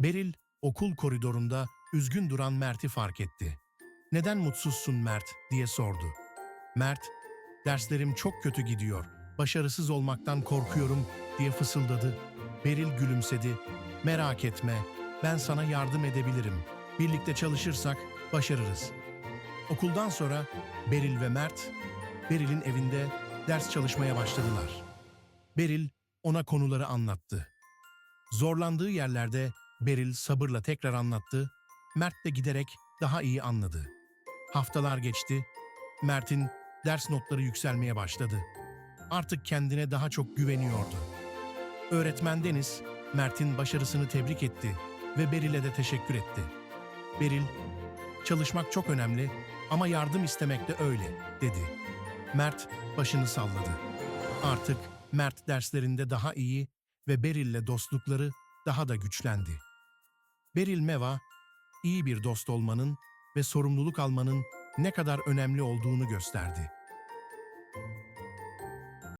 Beril okul koridorunda üzgün duran Mert'i fark etti. Neden mutsuzsun Mert diye sordu. Mert, derslerim çok kötü gidiyor, başarısız olmaktan korkuyorum diye fısıldadı. Beril gülümsedi. Merak etme, ben sana yardım edebilirim. Birlikte çalışırsak başarırız. Okuldan sonra Beril ve Mert, Beril'in evinde ders çalışmaya başladılar. Beril ona konuları anlattı. Zorlandığı yerlerde Beril sabırla tekrar anlattı. Mert de giderek daha iyi anladı. Haftalar geçti. Mert'in ders notları yükselmeye başladı. Artık kendine daha çok güveniyordu. Öğretmen Deniz, Mert'in başarısını tebrik etti ve Beril'e de teşekkür etti. Beril, çalışmak çok önemli ama yardım istemek de öyle, dedi. Mert başını salladı. Artık Mert derslerinde daha iyi ve Beril'le dostlukları daha da güçlendi. Beril Meva, iyi bir dost olmanın ve sorumluluk almanın ne kadar önemli olduğunu gösterdi.